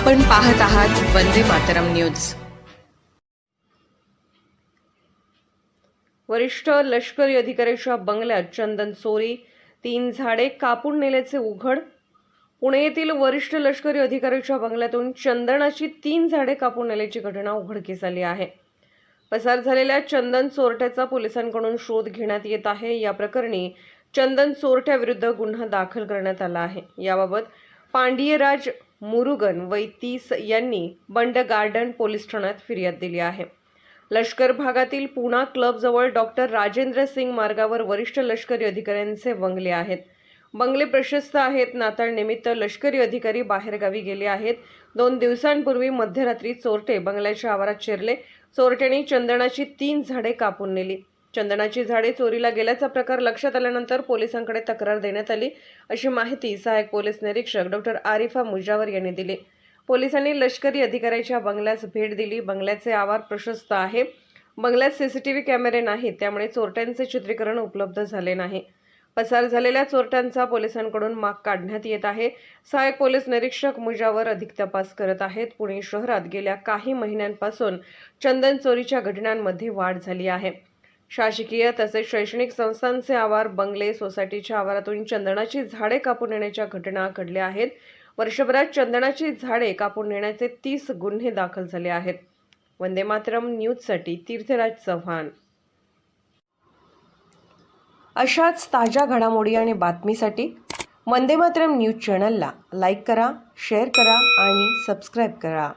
आपण पाहत आहात वंदे मातरम न्यूज. वरिष्ठ लष्करी अधिकाऱ्याच्या बंगल्यात चंदन चोरी तीन झाडे कापून नेल्याचे उघड. पुणे येथील वरिष्ठ लष्करी अधिकाऱ्याच्या बंगल्यातून चंदनाची तीन झाडे कापून नेल्याची घटना उघडकीस आली आहे. पसार झालेल्या चंदन चोरट्याचा पोलिसांकडून शोध घेण्यात येत आहे. या प्रकरणी चंदन चोरट्याविरुद्ध गुन्हा दाखल करण्यात आला आहे. याबाबत पांडियराज मुरुगन वैतीस यांनी बंड गार्डन पोलीस ठाण्यात फिर्याद दिली आहे. लष्कर भागातील पुणा क्लबजवळ डॉक्टर राजेंद्र सिंग मार्गावर वरिष्ठ लष्करी अधिकाऱ्यांचे बंगले आहेत. बंगले प्रशस्त आहेत. नाताळनिमित्त लष्करी अधिकारी बाहेरगावी गेले आहेत. दोन दिवसांपूर्वी मध्यरात्री चोरटे बंगल्याच्या आवारात शिरले. चोरट्यांनी चंदनाची तीन झाडे कापून नेली. चंदनाची झाडे चोरीला गेल्याचा प्रकार लक्षात आल्यानंतर पोलिसांकडे तक्रार देण्यात आली. अशी माहिती सहाय्यक पोलीस निरीक्षक डॉक्टर आरिफा मुजावर यांनी दिली. पोलिसांनी लष्करी अधिकाऱ्याच्या बंगल्यास भेट दिली. बंगल्याचे आवार प्रशस्त आहे. बंगल्यात सीसीटीव्ही कॅमेरे नाहीत त्यामुळे चोरट्यांचे चित्रीकरण उपलब्ध झाले नाही. पसार झालेल्या चोरट्यांचा पोलिसांकडून माग काढण्यात येत आहे. सहाय्यक पोलीस निरीक्षक मुजावर अधिक तपास करत आहेत. पुणे शहरात गेल्या काही महिन्यांपासून चंदन चोरीच्या घटनांमध्ये वाढ झाली आहे. शासकीय तसेच शैक्षणिक संस्थांचे आवार बंगले सोसायटीच्या आवारातून चंदनाची झाडे कापून नेण्याच्या घटना घडल्या आहेत. वर्षभरात चंदनाची झाडे कापून नेण्याचे तीस गुन्हे दाखल झाले आहेत. वंदे मातरम न्यूजसाठी तीर्थराज चव्हाण. अशाच ताज्या घडामोडी आणि बातमीसाठी वंदे मातरम न्यूज चॅनलला लाईक करा शेअर करा आणि सबस्क्राईब करा.